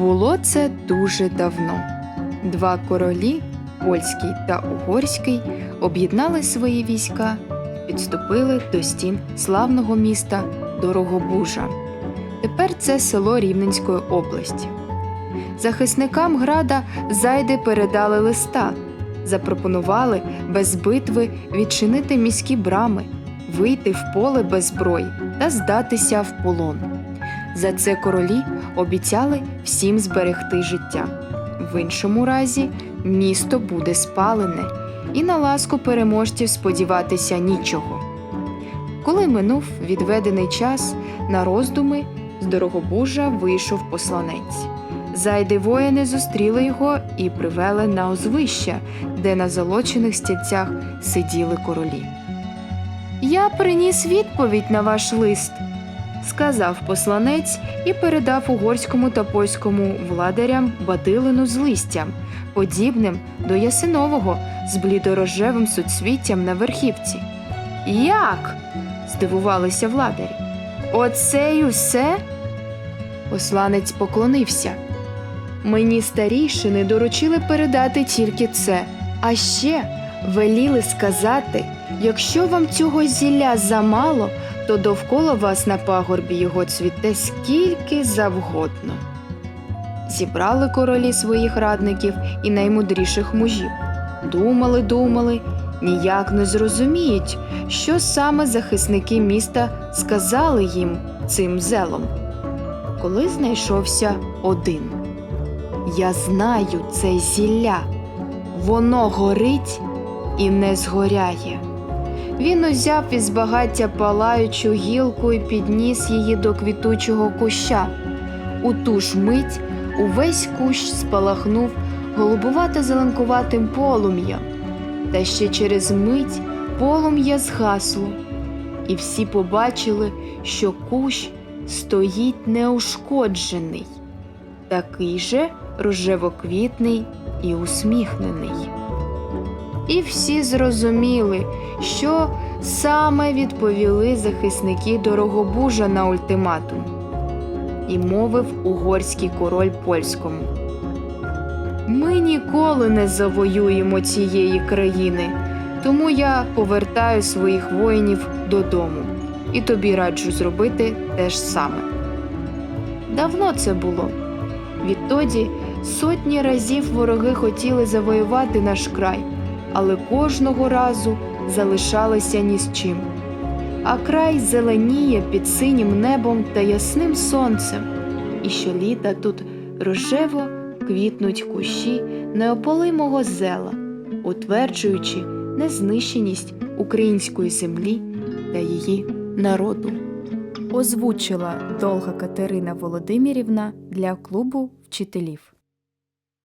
Було це дуже давно. Два королі, польський та угорський, об'єднали свої війська підступили до стін славного міста Дорогобужа. Тепер це село Рівненської області. Захисникам града зайди передали листа, запропонували без битви відчинити міські брами, вийти в поле без зброї та здатися в полон. За це королі обіцяли всім зберегти життя. В іншому разі місто буде спалене, і на ласку переможців сподіватися нічого. Коли минув відведений час на роздуми, з Дорогобужа вийшов посланець. Зайди воїни зустріли його і привели на озвище, де на золочених стільцях сиділи королі. Я приніс відповідь на ваш лист, сказав посланець і передав угорському та польському владарям бадилину з листям, подібним до ясинового з блідорожевим суцвіттям на верхівці. Як? здивувалися владарі. Оце й усе? Посланець поклонився. Мені старійшини доручили передати тільки це, а ще веліли сказати, якщо вам цього зілля замало, то довкола вас на пагорбі його цвіте скільки завгодно. Зібрали королі своїх радників і наймудріших мужів. Думали, думали, ніяк не зрозуміють, що саме захисники міста сказали їм цим зелом. Коли знайшовся один. Я знаю це зілля, воно горить і не згоряє. Він узяв із багаття палаючу гілку і підніс її до квітучого куща. У ту ж мить увесь кущ спалахнув голубувато зеленкуватим полум'ям, та ще через мить полум'я згасло, і всі побачили, що кущ стоїть неушкоджений, такий же рожевоквітний і усміхнений. І всі зрозуміли, що саме відповіли захисники Дорогобужа на ультиматум. І мовив угорський король польському. Ми ніколи не завоюємо цієї країни, тому я повертаю своїх воїнів додому і тобі раджу зробити те ж саме. Давно це було. Відтоді сотні разів вороги хотіли завоювати наш край, але кожного разу залишалися ні з чим. А край зеленіє під синім небом та ясним сонцем, і щоліта тут рожево квітнуть кущі неополимого зела, утверджуючи незнищеність української землі та її народу. Озвучила Долга Катерина Володимирівна для клубу вчителів.